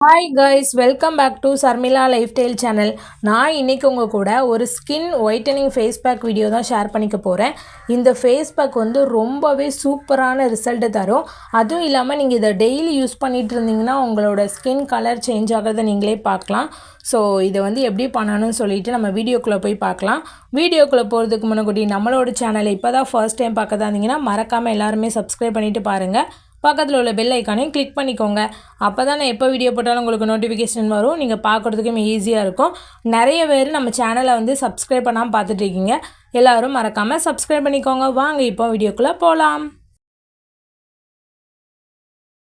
Hi guys welcome back to Sharmila lifestyle channel நான் இன்றைக்கி உங்கள் கூட ஒரு skin whitening face pack video தான் ஷேர் பண்ணிக்க போகிறேன் இந்த ஃபேஸ் பேக் வந்து ரொம்பவே சூப்பரான ரிசல்ட்டு தரும். அதுவும் இல்லாமல் நீங்கள் இதை டெய்லி யூஸ் பண்ணிட்டு இருந்தீங்கன்னா உங்களோட ஸ்கின் கலர் சேஞ்ச் ஆகிறத நீங்களே பார்க்கலாம். ஸோ இதை வந்து எப்படி பண்ணணும்னு சொல்லிட்டு நம்ம வீடியோக்குள்ளே போய் பார்க்கலாம். வீடியோக்குள்ளே போகிறதுக்கு முன்னாடி நம்மளோட சேனலை இப்போ தான் ஃபர்ஸ்ட் டைம் பார்க்க தான் இருந்தீங்கன்னா மறக்காமல் எல்லாருமே சப்ஸ்கிரைப் பண்ணிவிட்டு பாருங்கள் பக்கத்தில் உள்ள பெல் ஐக்கானையும் கிளிக் பண்ணிக்கோங்க. அப்போ தான் நான் எப்போ வீடியோ போட்டாலும் உங்களுக்கு நோட்டிஃபிகேஷன் வரும். நீங்கள் பார்க்குறதுக்குமே ஈஸியாக இருக்கும். நிறைய பேர் நம்ம சேனலை வந்து சப்ஸ்கிரைப் பண்ணாமல் பார்த்துட்ருக்கீங்க எல்லோரும் மறக்காமல் சப்ஸ்கிரைப் பண்ணிக்கோங்க. வாங்க இப்போ வீடியோக்குள்ளே போகலாம்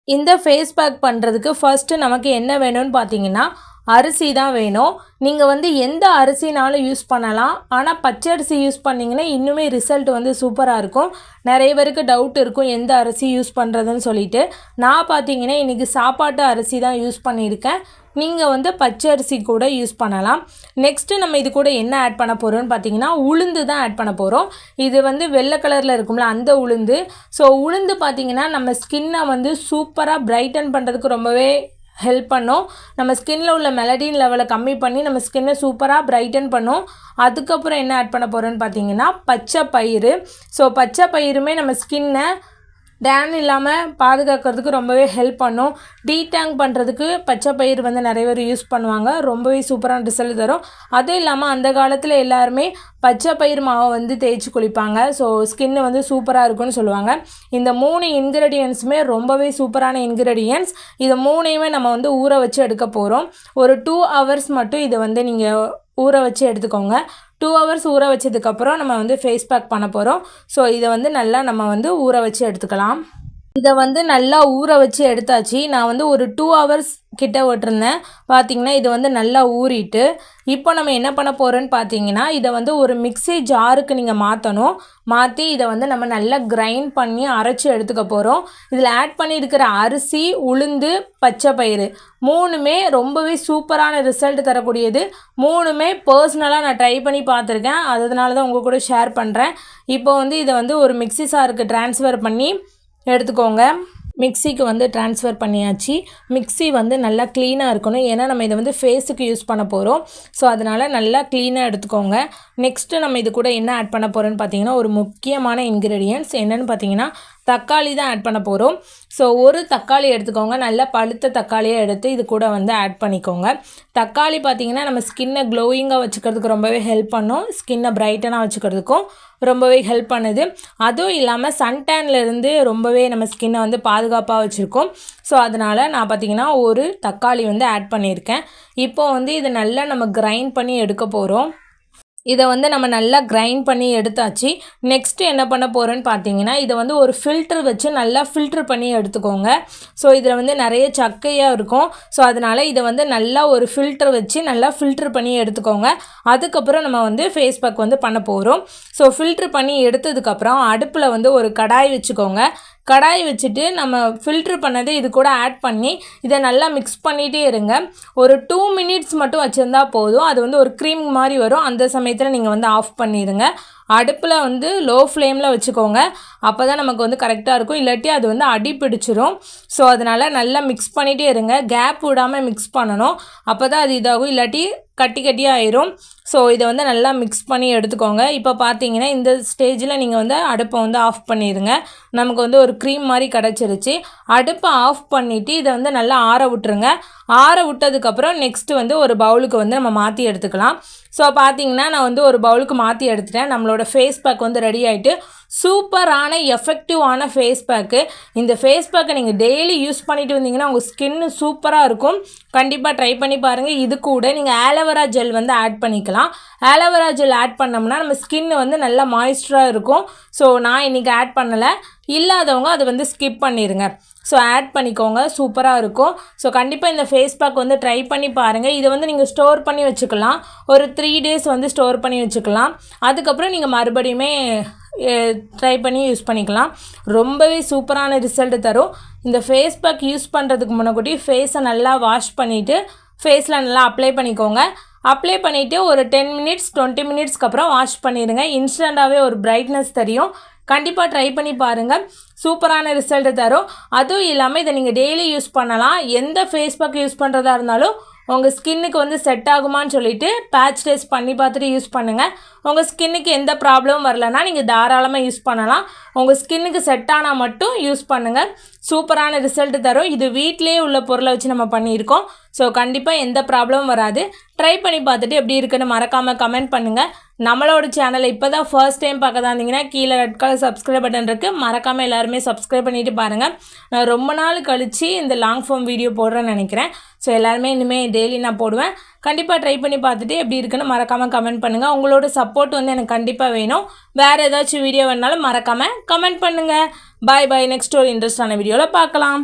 இந்த ஃபேஸ் பேக் பண்ணுறதுக்கு ஃபஸ்ட்டு நமக்கு என்ன வேணும்னு பார்த்தீங்கன்னா அரிசி தான் வேணும். நீங்கள் வந்து எந்த அரிசினாலும் யூஸ் பண்ணலாம். ஆனால் பச்சை அரிசி யூஸ் பண்ணிங்கன்னா இன்னுமே ரிசல்ட் வந்து சூப்பராக இருக்கும். நிறைய பேருக்கு டவுட் இருக்கும் எந்த அரிசி யூஸ் பண்ணுறதுன்னு சொல்லிட்டு. நான் பார்த்தீங்கன்னா இன்றைக்கி சாப்பாட்டு அரிசி தான் யூஸ் பண்ணியிருக்கேன். நீங்கள் வந்து பச்சை அரிசி கூட யூஸ் பண்ணலாம். நெக்ஸ்ட்டு நம்ம இது கூட என்ன ஆட் பண்ண போகிறோம்னு பார்த்தீங்கன்னா உளுந்து தான் ஆட் பண்ண போகிறோம் இது வந்து வெள்ளை கலரில் இருக்கும்ல அந்த உளுந்து. ஸோ உளுந்து பார்த்தீங்கன்னா நம்ம ஸ்கின்னை வந்து சூப்பராக பிரைட்டன் பண்ணுறதுக்கு ரொம்பவே ஹெல்ப் பண்ணும். நம்ம ஸ்கின்னில் உள்ள மெலடின் லெவலை கம்மி பண்ணி நம்ம ஸ்கின்னை சூப்பராக பிரைட்டன் பண்ணும். அதுக்கப்புறம் என்ன ஆட் பண்ண போகிறோன்னு பார்த்தீங்கன்னா பச்சை பயிறு. ஸோ பச்சை பயிருமே நம்ம ஸ்கின்னை டேன் இல்லாமல் பாதுகாக்கிறதுக்கு ரொம்பவே ஹெல்ப் பண்ணும். டீடேங் பண்ணுறதுக்கு பச்சை பயிர் வந்து நிறைய பேர் யூஸ் பண்ணுவாங்க. ரொம்பவே சூப்பரான ரிசல்ட் தரும். அதுவும் இல்லாமல் அந்த காலத்தில் எல்லாருமே பச்சை பயிர் மாவை வந்து தேய்ச்சி குளிப்பாங்க. ஸோ ஸ்கின்னு வந்து சூப்பராக இருக்கும்னு சொல்லுவாங்க. இந்த மூணு இன்க்ரீடியன்ஸுமே ரொம்பவே சூப்பரான இன்க்ரீடியன்ஸ் இதை மூணையுமே நம்ம வந்து ஊற வச்சு எடுக்க போகிறோம் ஒரு டூ ஹவர்ஸ் மட்டும் இதை வந்து நீங்கள் ஊற வச்சு எடுத்துக்கோங்க. டூ ஹவர்ஸ் ஊற வச்சதுக்கப்புறம் நம்ம வந்து ஃபேஸ் பேக் பண்ண போகிறோம் ஸோ இதை வந்து நல்லா நம்ம வந்து ஊற வச்சு எடுத்துக்கலாம். இதை வந்து நல்லா ஊற வச்சு எடுத்தாச்சு. நான் வந்து ஒரு டூ ஹவர்ஸ் கிட்ட விட்டுருந்தேன். பார்த்தீங்கன்னா இது வந்து நல்லா ஊறிட்டு இப்போ நம்ம என்ன பண்ண போகிறோன்னு பார்த்தீங்கன்னா இதை வந்து ஒரு மிக்ஸி ஜாருக்கு நீங்கள் மாற்றணும் மாற்றி இதை வந்து நம்ம நல்லா கிரைண்ட் பண்ணி அரைச்சி எடுத்துக்க போகிறோம் இதில் ஆட் பண்ணியிருக்கிற அரிசி உளுந்து பச்சை பயிறு மூணுமே ரொம்பவே சூப்பரான ரிசல்ட் தரக்கூடியது. மூணுமே பர்சனலாக நான் ட்ரை பண்ணி பார்த்துருக்கேன் அதனால தான் உங்கள் கூட ஷேர் பண்ணுறேன் இப்போ வந்து இதை வந்து ஒரு மிக்ஸி சாருக்கு ட்ரான்ஸ்ஃபர் பண்ணி எடுத்துக்கோங்க. மிக்சிக்கு வந்து ட்ரான்ஸ்ஃபர் பண்ணியாச்சு. மிக்ஸி வந்து நல்லா க்ளீனாக இருக்கணும். ஏன்னா நம்ம இதை வந்து ஃபேஸுக்கு யூஸ் பண்ண போகிறோம் ஸோ அதனால் நல்லா க்ளீனாக எடுத்துக்கோங்க. நெக்ஸ்ட்டு நம்ம இது கூட என்ன ஆட் பண்ண போகிறோன்னு பார்த்தீங்கன்னா ஒரு முக்கியமான இன்க்ரீடியன்ஸ் என்னென்னு பார்த்தீங்கன்னா தக்காளி தான் ஆட் பண்ண போகிறோம் ஸோ ஒரு தக்காளி எடுத்துக்கோங்க. நல்லா பழுத்த தக்காளியை எடுத்து இது கூட வந்து ஆட் பண்ணிக்கோங்க. தக்காளி பார்த்திங்கன்னா நம்ம ஸ்கின்னை க்ளோயிங்காக வச்சுக்கிறதுக்கு ரொம்பவே ஹெல்ப் பண்ணும். ஸ்கின்னை பிரைட்டனாக வச்சுக்கிறதுக்கும் ரொம்பவே ஹெல்ப் பண்ணுது. அதுவும் இல்லாமல் சன்டேன்லேருந்து ரொம்பவே நம்ம ஸ்கின்னை வந்து பாதுகாப்பாக வச்சுருக்கோம். ஸோ அதனால் நான் பார்த்திங்கன்னா ஒரு தக்காளி வந்து ஆட் பண்ணியிருக்கேன். இப்போ வந்து இதை நல்லா நம்ம கிரைண்ட் பண்ணி எடுக்க போகிறோம் இதை வந்து நம்ம நல்லா கிரைண்ட் பண்ணி எடுத்தாச்சு. நெக்ஸ்ட்டு என்ன பண்ண போகிறோன்னு பார்த்தீங்கன்னா இதை வந்து ஒரு ஃபில்டர் வச்சு நல்லா ஃபில்ட்ரு பண்ணி எடுத்துக்கோங்க. ஸோ இதில் வந்து நிறைய சக்கையாக இருக்கும். ஸோ அதனால் இதை வந்து நல்லா ஒரு ஃபில்டர் வச்சு நல்லா ஃபில்ட்ரு பண்ணி எடுத்துக்கோங்க. அதுக்கப்புறம் நம்ம வந்து ஃபேஸ் பேக் வந்து பண்ண போகிறோம் ஸோ ஃபில்ட்ரு பண்ணி எடுத்ததுக்கப்புறம் அடுப்பில் வந்து ஒரு கடாய் வச்சுக்கோங்க. கடாய் வச்சுட்டு நம்ம ஃபில்ட்ரு பண்ணதை இது கூட ஆட் பண்ணி இதை நல்லா மிக்ஸ் பண்ணிகிட்டே இருங்க. ஒரு டூ மினிட்ஸ் மட்டும் வச்சுருந்தா போதும். அது வந்து ஒரு க்ரீம் மாதிரி வரும். அந்த சமயத்தில் நீங்கள் வந்து ஆஃப் பண்ணிடுங்க அடுப்பில் வந்து லோ ஃப்ளேமில் வச்சுக்கோங்க. அப்போ தான் நமக்கு வந்து கரெக்டாக இருக்கும். இல்லாட்டி அது வந்து அடி பிடிச்சிரும். ஸோ அதனால் நல்லா மிக்ஸ் பண்ணிகிட்டே இருங்க. கேப் விடாமல் மிக்ஸ் பண்ணணும். அப்போ தான் அது இதாகும். இல்லாட்டி கட்டி கட்டியாக ஆயிரும். ஸோ இதை வந்து நல்லா மிக்ஸ் பண்ணி எடுத்துக்கோங்க. இப்போ பார்த்தீங்கன்னா இந்த ஸ்டேஜில் நீங்கள் வந்து அடுப்பை வந்து ஆஃப் பண்ணிடுங்க. நமக்கு வந்து ஒரு க்ரீம் மாதிரி கிடச்சிருச்சு. அடுப்பை ஆஃப் பண்ணிவிட்டு இதை வந்து நல்லா ஆற விட்டுருங்க. ஆற விட்டதுக்கப்புறம் நெக்ஸ்ட்டு வந்து ஒரு பவுலுக்கு வந்து நம்ம மாற்றி எடுத்துக்கலாம். ஸோ பார்த்தீங்கன்னா நான் வந்து ஒரு பவுலுக்கு மாற்றி எடுத்துட்டேன். நம்மளோட ஃபேஸ் பேக் வந்து ரெடி ஆகிட்டு சூப்பரான எஃபெக்டிவான ஃபேஸ் பேக்கு இந்த ஃபேஸ் பேக்கை நீங்கள் டெய்லி யூஸ் பண்ணிட்டு வந்தீங்கன்னா உங்கள் ஸ்கின்னு சூப்பராக இருக்கும். கண்டிப்பாக ட்ரை பண்ணி பாருங்கள் இது கூட நீங்கள் ஆலோவேரா ஜெல் வந்து ஆட் பண்ணிக்கலாம். ஆலோவேரா ஜெல் ஆட் பண்ணோம்னா நம்ம ஸ்கின் வந்து நல்லா மாய்ஸ்டராக இருக்கும். ஸோ நான் இன்றைக்கி ஆட் பண்ணலை. இல்லாதவங்க அதை வந்து ஸ்கிப் பண்ணிடுங்க ஸோ ஆட் பண்ணிக்கோங்க. சூப்பராக இருக்கும். ஸோ கண்டிப்பாக இந்த ஃபேஸ் பேக் வந்து ட்ரை பண்ணி பாருங்கள் இதை வந்து நீங்கள் ஸ்டோர் பண்ணி வச்சுக்கலாம். ஒரு த்ரீ டேஸ் வந்து ஸ்டோர் பண்ணி வச்சுக்கலாம். அதுக்கப்புறம் நீங்கள் மறுபடியுமே ட்ரை பண்ணி யூஸ் பண்ணிக்கலாம். ரொம்பவே சூப்பரான ரிசல்ட் தரும். இந்த ஃபேஸ் பேக் யூஸ் பண்ணுறதுக்கு முன்னாடி ஃபேஸை நல்லா வாஷ் பண்ணிவிட்டு ஃபேஸில் நல்லா அப்ளை பண்ணிக்கோங்க. அப்ளை பண்ணிவிட்டு ஒரு டென் மினிட்ஸ் டுவெண்ட்டி மினிட்ஸ்க்கு அப்புறம் வாஷ் பண்ணிடுங்க இன்ஸ்டண்ட்டாகவே ஒரு பிரைட்னஸ் தெரியும். கண்டிப்பாக ட்ரை பண்ணி பாருங்கள் சூப்பரான ரிசல்ட் தரும். அதுவும் இல்லாமல் இதை நீங்கள் டெய்லி யூஸ் பண்ணலாம். எந்த ஃபேஸ் பேக் யூஸ் பண்ணுறதா இருந்தாலும் உங்கள் ஸ்கின்னுக்கு வந்து செட் ஆகுமான்னு சொல்லிட்டு பேட்ச் டெஸ்ட் பண்ணி பார்த்துட்டு யூஸ் பண்ணுங்கள் உங்கள் ஸ்கின்னுக்கு எந்த ப்ராப்ளமும் வரலன்னா நீங்கள் தாராளமாக யூஸ் பண்ணலாம். உங்கள் ஸ்கின்னுக்கு செட் ஆனால் மட்டும் யூஸ் பண்ணுங்கள் சூப்பரான ரிசல்ட் தரும். இது வீட்டிலேயே உள்ள பொருளை வச்சு நம்ம பண்ணியிருக்கோம். ஸோ கண்டிப்பாக எந்த ப்ராப்ளமும் வராது. ட்ரை பண்ணி பார்த்துட்டு எப்படி இருக்குன்னு மறக்காமல் கமெண்ட் பண்ணுங்கள் நம்மளோட சேனலை இப்போ தான் ஃபர்ஸ்ட் டைம் பார்க்க தான் இருந்தீங்கன்னா கீழே ரெட் கலர் சப்ஸ்கிரைப் பட்டன் இருக்குது மறக்காமல் எல்லாருமே சப்ஸ்கிரைப் பண்ணிவிட்டு பாருங்கள் நான் ரொம்ப நாள் கழித்து இந்த லாங் ஃபார்ம் வீடியோ போடுறேன்னு நினைக்கிறேன். ஸோ எல்லாருமே இனிமேல் டெய்லி நான் போடுவேன். கண்டிப்பாக ட்ரை பண்ணி பார்த்துட்டு எப்படி இருக்குன்னு மறக்காமல் கமெண்ட் பண்ணுங்கள் உங்களோட சப்போர்ட் வந்து எனக்கு கண்டிப்பாக வேணும். வேறு ஏதாச்சும் வீடியோ வேணாலும் மறக்காமல் கமெண்ட் பண்ணுங்கள் பாய் பாய் நெக்ஸ்ட் ஒரு இன்ட்ரெஸ்டான வீடியோவில் பார்க்கலாம்.